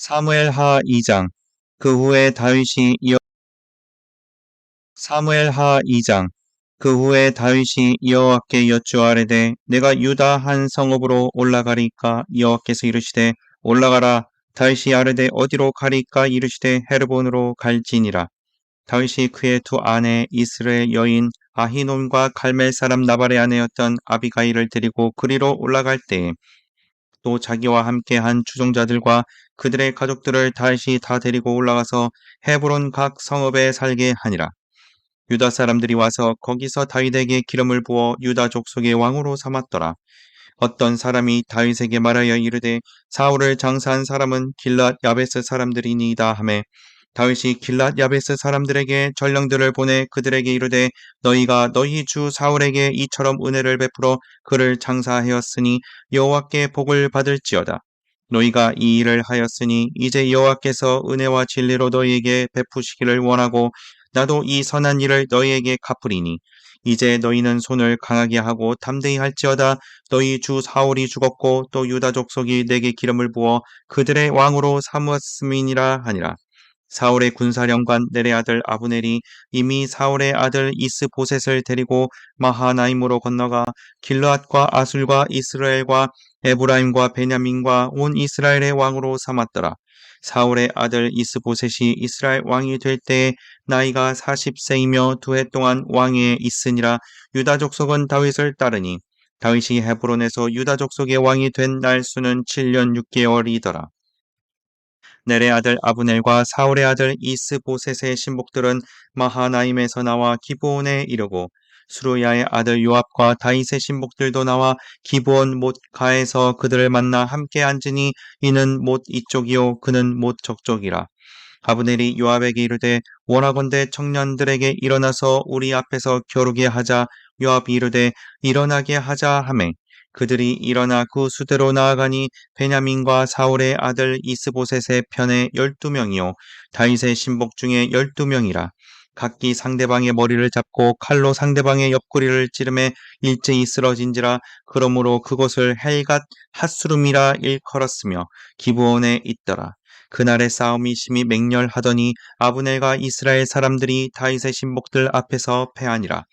사무엘하 2장. 그 후에 다윗이 이어 사무엘하 2장. 그 후에 다윗이 여호와께 여쭈아래되 내가 유다 한 성읍으로 올라가리까? 여호와께서 이르시되 올라가라. 다윗이 아르되 어디로 가리까? 이르시되 헤르본으로 갈지니라. 다윗이 그의 두 아내 이스라엘 여인 아히논과 갈멜 사람 나발의 아내였던 아비가일을 데리고 그리로 올라갈 때에 또 자기와 함께 한 추종자들과 그들의 가족들을 다시 다 데리고 올라가서 헤브론 각 성읍에 살게 하니라. 유다 사람들이 와서 거기서 다윗에게 기름을 부어 유다 족속의 왕으로 삼았더라. 어떤 사람이 다윗에게 말하여 이르되 사울을 장사한 사람은 길랏 야베스 사람들이니이다 하매 다윗이 길랏 야베스 사람들에게 전령들을 보내 그들에게 이르되 너희가 너희 주 사울에게 이처럼 은혜를 베풀어 그를 장사하였으니 여호와께 복을 받을지어다. 너희가 이 일을 하였으니 이제 여호와께서 은혜와 진리로 너희에게 베푸시기를 원하고 나도 이 선한 일을 너희에게 갚으리니 이제 너희는 손을 강하게 하고 담대히 할지어다 너희 주 사울이 죽었고 또 유다 족속이 내게 기름을 부어 그들의 왕으로 삼았음이니라 하니라. 사울의 군사령관 넬의 아들 아브넬이 이미 사울의 아들 이스보셋을 데리고 마하나임으로 건너가 길르앗과 아술과 이스라엘과 에브라임과 베냐민과 온 이스라엘의 왕으로 삼았더라. 사울의 아들 이스보셋이 이스라엘 왕이 될 때에 나이가 40세이며 두 해 동안 왕위에 있으니라 유다 족속은 다윗을 따르니 다윗이 헤브론에서 유다 족속의 왕이 된 날 수는 7년 6개월이더라. 넬의 아들 아브넬과 사울의 아들 이스보셋의 신복들은 마하나임에서 나와 기브온에 이르고 수루야의 아들 요압과 다윗의 신복들도 나와 기브온 못 가에서 그들을 만나 함께 앉으니 이는 못 이쪽이요 그는 못 저쪽이라. 아브넬이 요압에게 이르되 원하건대 청년들에게 일어나서 우리 앞에서 겨루게 하자 요압이 이르되 일어나게 하자 하매 그들이 일어나 그 수대로 나아가니 베냐민과 사울의 아들 이스보셋의 편에 열두 명이요 다윗의 신복 중에 열두 명이라 각기 상대방의 머리를 잡고 칼로 상대방의 옆구리를 찌르매 일제히 쓰러진지라 그러므로 그곳을 헬갓 핫수름이라 일컬었으며 기부원에 있더라. 그날의 싸움이 심히 맹렬하더니 아브넬과 이스라엘 사람들이 다윗의 신복들 앞에서 패하니라.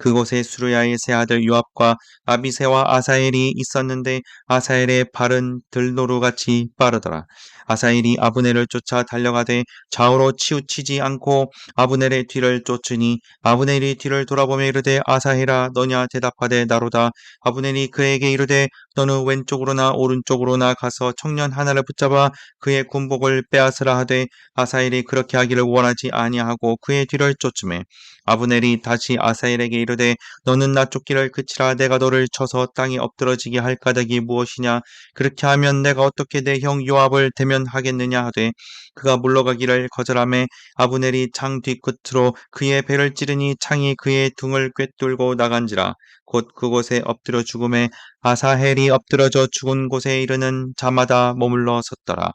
그곳에 수르야의 세 아들 요압과 아비세와 아사엘이 있었는데 아사엘의 발은 들노루같이 빠르더라. 아사엘이 아브넬을 쫓아 달려가되 좌우로 치우치지 않고 아브넬의 뒤를 쫓으니 아브넬이 뒤를 돌아보며 이르되 아사헬아 너냐 대답하되 나로다. 아브넬이 그에게 이르되 너는 왼쪽으로나 오른쪽으로나 가서 청년 하나를 붙잡아 그의 군복을 빼앗으라 하되 아사엘이 그렇게 하기를 원하지 아니하고 그의 뒤를 쫓음에 아브넬이 다시 아사엘에게 이르되 너는 나 쫓기를 그치라. 내가 너를 쳐서 땅에 엎드러지게 할 까닭이 무엇이냐? 그렇게 하면 내가 어떻게 내 형 요압을 대면하겠느냐 하되 그가 물러가기를 거절함에 아브넬이 창 뒤끝으로 그의 배를 찌르니 창이 그의 등을 꿰뚫고 나간지라 곧 그곳에 엎드려 죽음에 아사헬이 엎드러져 죽은 곳에 이르는 자마다 머물러 섰더라.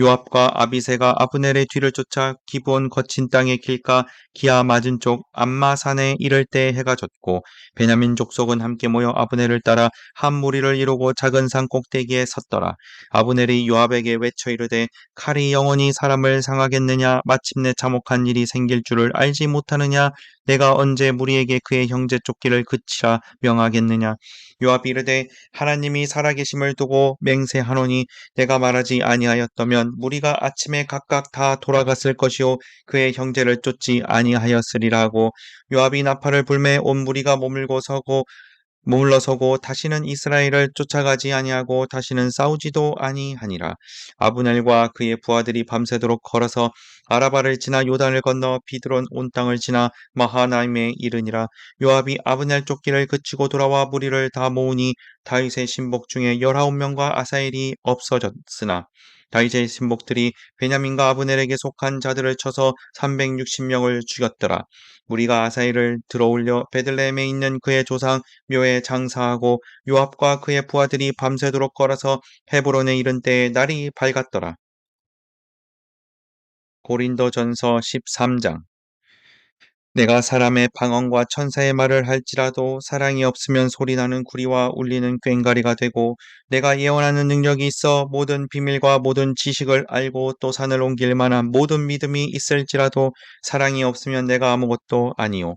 요압과 아비세가 아브넬의 뒤를 쫓아 기브온 거친 땅의 길가 기아 맞은 쪽 암마산에 이를 때 해가 졌고 베냐민 족속은 함께 모여 아브넬을 따라 한 무리를 이루고 작은 산 꼭대기에 섰더라. 아브넬이 요압에게 외쳐 이르되 칼이 영원히 사람을 상하겠느냐 마침내 참혹한 일이 생길 줄을 알지 못하느냐 내가 언제 무리에게 그의 형제 쫓기를 그치라 명하겠느냐? 요압이 이르되 하나님이 살아계심을 두고 맹세하노니 내가 말하지 아니하였다면 무리가 아침에 각각 다 돌아갔을 것이요 그의 형제를 쫓지 아니하였으리라 하고. 요압이 나팔을 불매 온 무리가 머물고 서고 머 물러서고 다시는 이스라엘을 쫓아가지 아니하고 다시는 싸우지도 아니하니라. 아브넬과 그의 부하들이 밤새도록 걸어서 아라바를 지나 요단을 건너 비드론 온 땅을 지나 마하나임에 이르니라. 요압이 아브넬 쫓기를 그치고 돌아와 무리를 다 모으니 다윗의 신복 중에 열아홉 명과 아사엘이 없어졌으나 다윗의 신복들이 베냐민과 아브넬에게 속한 자들을 쳐서 360명을 죽였더라. 우리가 아사일을 들어올려 베들레헴에 있는 그의 조상 묘에 장사하고 요압과 그의 부하들이 밤새도록 걸어서 헤브론에 이른 때에 날이 밝았더라. 고린도전서 13장 내가 사람의 방언과 천사의 말을 할지라도 사랑이 없으면 소리나는 구리와 울리는 꽹과리가 되고 내가 예언하는 능력이 있어 모든 비밀과 모든 지식을 알고 또 산을 옮길 만한 모든 믿음이 있을지라도 사랑이 없으면 내가 아무것도 아니요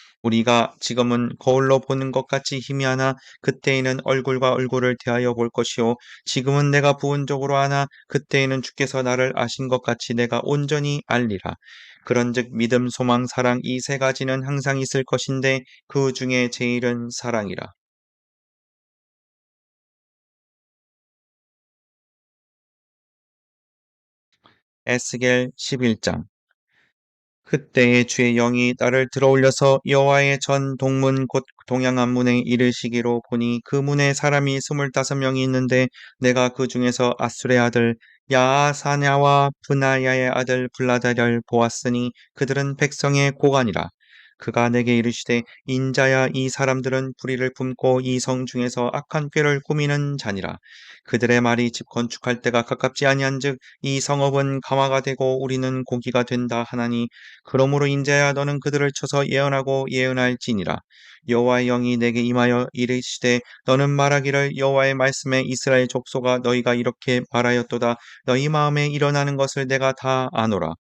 우리가 지금은 거울로 보는 것 같이 희미하나 그때에는 얼굴과 얼굴을 대하여 볼 것이요 지금은 내가 부분적으로 하나 그때에는 주께서 나를 아신 것 같이 내가 온전히 알리라. 그런즉 믿음 소망 사랑 이 세 가지는 항상 있을 것인데 그 중에 제일은 사랑이라. 에스겔 11장 그때에 주의 영이 나를 들어올려서 여호와의 전 동문 곧 동양안 문에 이르시기로 보니 그 문에 사람이 스물다섯 명이 있는데 내가 그 중에서 아술의 아들 야사냐와 브나야의 아들 블라다를 보았으니 그들은 백성의 고관이라 그가 내게 이르시되 인자야 이 사람들은 불의를 품고 이 성 중에서 악한 꾀를 꾸미는 자니라. 그들의 말이 집 건축할 때가 가깝지 아니한즉 이 성읍은 감화가 되고 우리는 고기가 된다 하나니 그러므로 인자야 너는 그들을 쳐서 예언하고 예언할지니라. 여호와의 영이 내게 임하여 이르시되 너는 말하기를 여호와의 말씀에 이스라엘 족속아 너희가 이렇게 말하였도다. 너희 마음에 일어나는 것을 내가 다 아노라.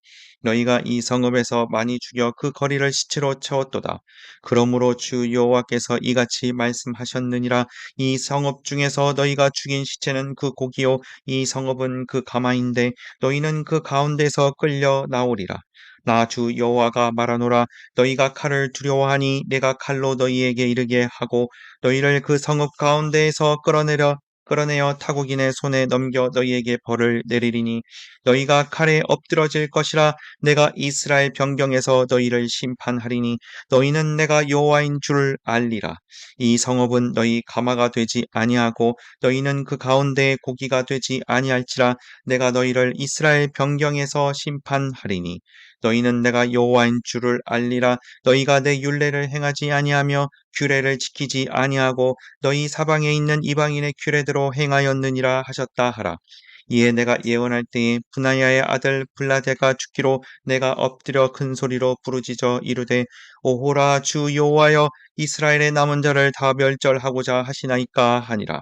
너희가 이 성읍에서 많이 죽여 그 거리를 시체로 채웠도다. 그러므로 주 여호와께서 이같이 말씀하셨느니라 이 성읍 중에서 너희가 죽인 시체는 그 고기요 이 성읍은 그 가마인데 너희는 그 가운데서 끌려 나오리라. 나주 여호와가 말하노라 너희가 칼을 두려워하니 내가 칼로 너희에게 이르게 하고 너희를 그 성읍 가운데에서 끌어내려 끌어내어 타국인의 손에 넘겨 너희에게 벌을 내리리니 너희가 칼에 엎드러질 것이라 내가 이스라엘 변경에서 너희를 심판하리니 너희는 내가 여호와인 줄을 알리라. 이 성읍은 너희 가마가 되지 아니하고 너희는 그 가운데에 고기가 되지 아니할지라 내가 너희를 이스라엘 변경에서 심판하리니 너희는 내가 여호와인 줄을 알리라. 너희가 내 율례를 행하지 아니하며 규례를 지키지 아니하고 너희 사방에 있는 이방인의 규례대로 행하였느니라 하셨다 하라. 이에 내가 예언할 때에 분하야의 아들 블라데가 죽기로 내가 엎드려 큰 소리로 부르짖어 이르되 오호라 주 여호와여 이스라엘의 남은 자를 다 멸절하고자 하시나이까 하니라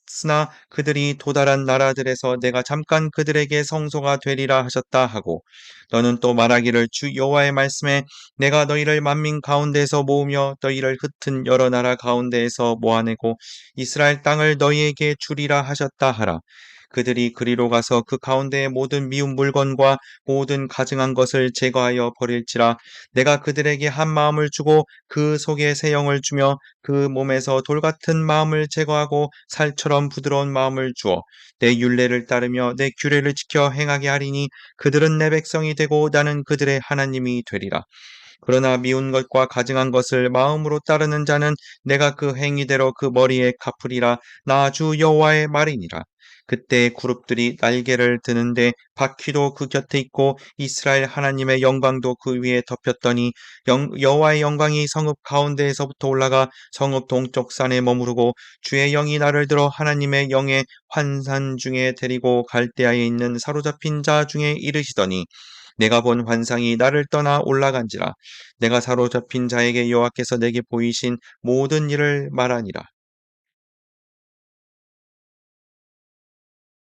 었으나 그들이 도달한 나라들에서 내가 잠깐 그들에게 성소가 되리라 하셨다 하고 너는 또 말하기를 주 여호와의 말씀에 내가 너희를 만민 가운데에서 모으며 너희를 흩은 여러 나라 가운데에서 모아내고 이스라엘 땅을 너희에게 주리라 하셨다 하라. 그들이 그리로 가서 그 가운데의 모든 미운 물건과 모든 가증한 것을 제거하여 버릴지라. 내가 그들에게 한 마음을 주고 그 속에 새 영을 주며 그 몸에서 돌 같은 마음을 제거하고 살처럼 부드러운 마음을 주어 내 율례를 따르며 내 규례를 지켜 행하게 하리니 그들은 내 백성이 되고 나는 그들의 하나님이 되리라 그러나 미운 것과 가증한 것을 마음으로 따르는 자는 내가 그 행위대로 그 머리에 갚으리라 나 주 여호와의 말이니라. 그때 그룹들이 날개를 드는데 바퀴도 그 곁에 있고 이스라엘 하나님의 영광도 그 위에 덮였더니 영, 여호와의 영광이 성읍 가운데에서부터 올라가 성읍 동쪽 산에 머무르고 주의 영이 나를 들어 하나님의 영의 환산 중에 데리고 갈대아에 있는 사로잡힌 자 중에 이르시더니 내가 본 환상이 나를 떠나 올라간지라. 내가 사로잡힌 자에게 여호와께서 내게 보이신 모든 일을 말하니라.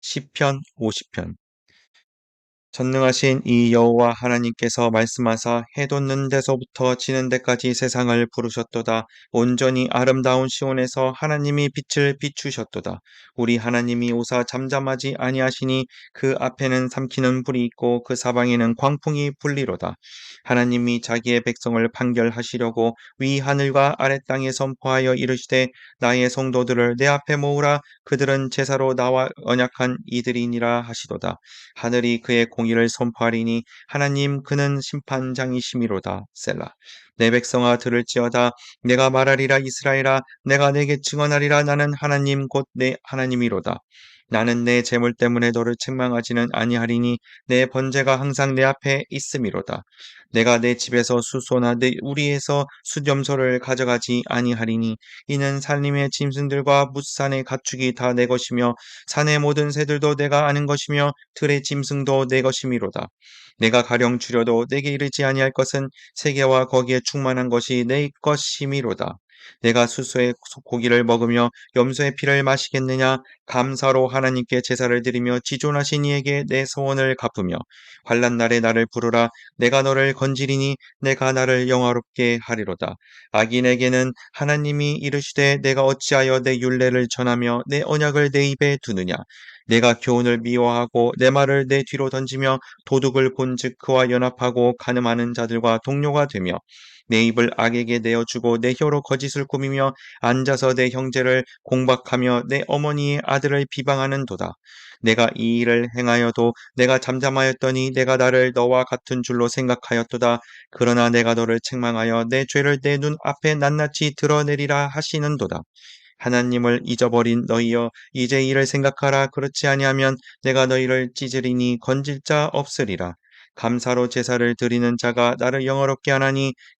시편 50편 전능하신 이 여호와 하나님께서 말씀하사 해 돋는 데서부터 지는 데까지 세상을 부르셨도다. 온전히 아름다운 시온에서 하나님이 빛을 비추셨도다. 우리 하나님이 오사 잠잠하지 아니하시니 그 앞에는 삼키는 불이 있고 그 사방에는 광풍이 불리로다. 하나님이 자기의 백성을 판결하시려고 위 하늘과 아래 땅에 선포하여 이르시되 나의 성도들을 내 앞에 모으라 그들은 제사로 나와 언약한 이들이니라 하시도다. 하늘이 그의 공 의를 선포하리니 하나님 그는 심판장이심이로다. 셀라. 내 백성아 들을지어다 내가 말하리라 이스라엘아 내가 내게 증언하리라 나는 하나님 곧 내 하나님이로다. 나는 내 재물 때문에 너를 책망하지는 아니하리니 내 번제가 항상 내 앞에 있음이로다. 내가 내 집에서 수소나 내 우리에서 수염소를 가져가지 아니하리니 이는 산림의 짐승들과 무산의 가축이 다 내 것이며 산의 모든 새들도 내가 아는 것이며 들의 짐승도 내 것이미로다. 내가 가령 줄여도 내게 이르지 아니할 것은 세계와 거기에 충만한 것이 내 것이미로다. 내가 수소의 고기를 먹으며 염소의 피를 마시겠느냐? 감사로 하나님께 제사를 드리며 지존하신 이에게 내 소원을 갚으며 환란 날에 나를 부르라. 내가 너를 건지리니 내가 나를 영화롭게 하리로다. 악인에게는 하나님이 이르시되 내가 어찌하여 내 율례를 전하며 내 언약을 내 입에 두느냐? 내가 교훈을 미워하고 내 말을 내 뒤로 던지며 도둑을 본즉 그와 연합하고 가늠하는 자들과 동료가 되며 내 입을 악에게 내어주고 내 혀로 거짓을 꾸미며 앉아서 내 형제를 공박하며 내 어머니의 아들을 비방하는 도다. 내가 이 일을 행하여도 내가 잠잠하였더니 내가 나를 너와 같은 줄로 생각하였도다. 그러나 내가 너를 책망하여 내 죄를 내 눈 앞에 낱낱이 드러내리라 하시는도다. 하나님을 잊어버린 너희여 이제 이를 생각하라 그렇지 아니하면 내가 너희를 찢으리니 건질 자 없으리라 감사로 제사를 드리는 자가 나를 영어롭게 하나니